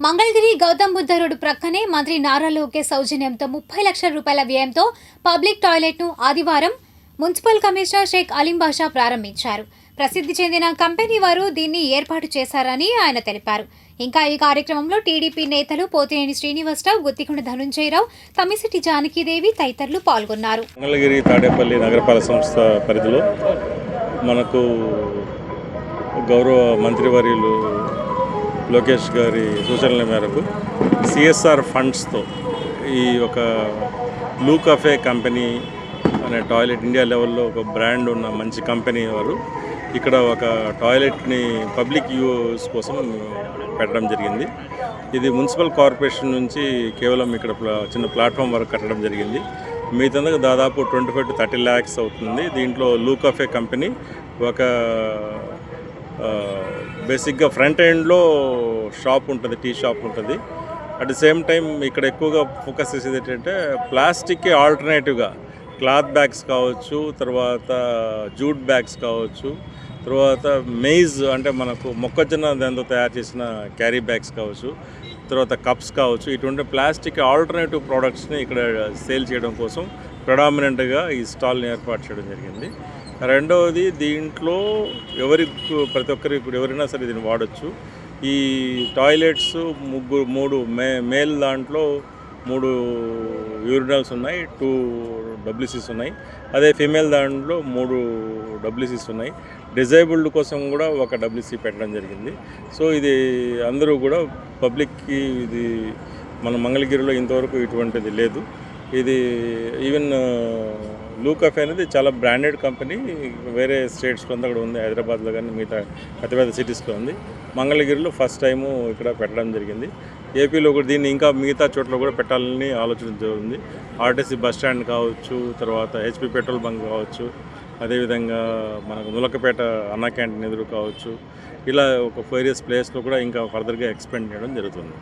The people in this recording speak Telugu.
మంగళగిరి గౌతమ్ బుద్ధ రోడ్డు ప్రక్కనే మంత్రి నారా లోకేష్ సౌజన్యంతో ముప్పై లక్షల రూపాయల వ్యయంతో పబ్లిక్ టాయిలెట్ను ఆదివారం మున్సిపల్ కమిషనర్ షేక్ అలీం బాషా ప్రారంభించారు. ప్రసిద్ధి చెందిన కంపెనీ వారు దీన్ని ఏర్పాటు చేశారని ఆయన తెలిపారు. ఇంకా ఈ కార్యక్రమంలో టీడీపీ నేతలు పోతినేని శ్రీనివాసరావు గుత్తికొండ ధనుంజయరావు తమిసిటి జానకీదేవి తదితరులు పాల్గొన్నారు. మంగళగిరి తాడేపల్లి నగరపాలక సంస్థ పరిధిలో మనకు గౌరవ మంత్రివర్యులు లోకేష్ గారి సూచనల మేరకు సిఎస్ఆర్ ఫండ్స్తో ఈ ఒక బ్లూ కఫే కంపెనీ అనే టాయిలెట్ ఇండియా లెవెల్లో ఒక బ్రాండ్ ఉన్న మంచి కంపెనీ వారు. ఇక్కడ ఒక టాయిలెట్ని పబ్లిక్ యూస్ కోసం పెట్టడం జరిగింది. ఇది మున్సిపల్ కార్పొరేషన్ నుంచి కేవలం ఇక్కడ ప్లా- చిన్న ప్లాట్ఫామ్ వరకు కట్టడం జరిగింది. మిగతా దాదాపు twenty five to thirty lakhs అవుతుంది. దీంట్లో లూ కఫే కంపెనీ ఒక బేసిక్గా ఫ్రంట్ ఎండ్లో షాప్ ఉంటుంది టీ షాప్ ఉంటుంది. అట్ ది సేమ్ టైం ఇక్కడ ఎక్కువగా ఫోకస్ చేసేది ఏంటంటే ప్లాస్టిక్కి ఆల్టర్నేటివ్గా క్లాత్ బ్యాగ్స్ కావచ్చు తర్వాత జూట్ బ్యాగ్స్ కావచ్చు తర్వాత మెయిజ్ అంటే మనకు మొక్కజొన్న దాంతో తయారు చేసిన క్యారీ బ్యాగ్స్ కావచ్చు తర్వాత కప్స్ కావచ్చు ఇటువంటి ప్లాస్టిక్ ఆల్టర్నేటివ్ ప్రోడక్ట్స్ని ఇక్కడ సేల్ చేయడం కోసం ప్రడామినెంట్గా ఈ స్టాల్ని ఏర్పాటు చేయడం జరిగింది. రెండవది దీంట్లో ఎవరి ప్రతి ఒక్కరి ఇప్పుడు ఎవరైనా సరే దీన్ని వాడచ్చు. ఈ టాయిలెట్స్ ముగ్గురు మూడు మే మేల్ దాంట్లో మూడు యూరినల్స్ ఉన్నాయి టూ డబ్ల్యూసీస్ ఉన్నాయి. అదే ఫీమేల్ దాంట్లో మూడు డబ్ల్యూసీస్ ఉన్నాయి. డిజేబుల్డ్ కోసం కూడా ఒక డబ్ల్యూసీ పెట్టడం జరిగింది. సో ఇది అందరూ కూడా పబ్లిక్కి ఇది మన మంగళగిరిలో ఇంతవరకు ఇటువంటిది లేదు. ఇది ఈవెన్ లూకఫ్ uh, అనేది చాలా బ్రాండెడ్ కంపెనీ వేరే స్టేట్స్లో అంతా కూడా ఉంది. హైదరాబాద్లో కానీ మిగతా పెద్ద పెద్ద సిటీస్లో ఉంది. మంగళగిరిలో ఫస్ట్ టైము ఇక్కడ పెట్టడం జరిగింది. ఏపీలో కూడా దీన్ని ఇంకా మిగతా చోట్ల కూడా పెట్టాలని ఆలోచన ఉంది ఆర్టీసీ బస్ స్టాండ్ కావచ్చు తర్వాత హెచ్పి పెట్రోల్ బంక్ కావచ్చు అదేవిధంగా మనకు ములకపేట అన్నా క్యాంటీన్ ఎదురు కావచ్చు. ఇలా ఒక ఫేరియస్ ప్లేస్లో కూడా ఇంకా ఫర్దర్గా ఎక్స్పెండ్ చేయడం జరుగుతుంది.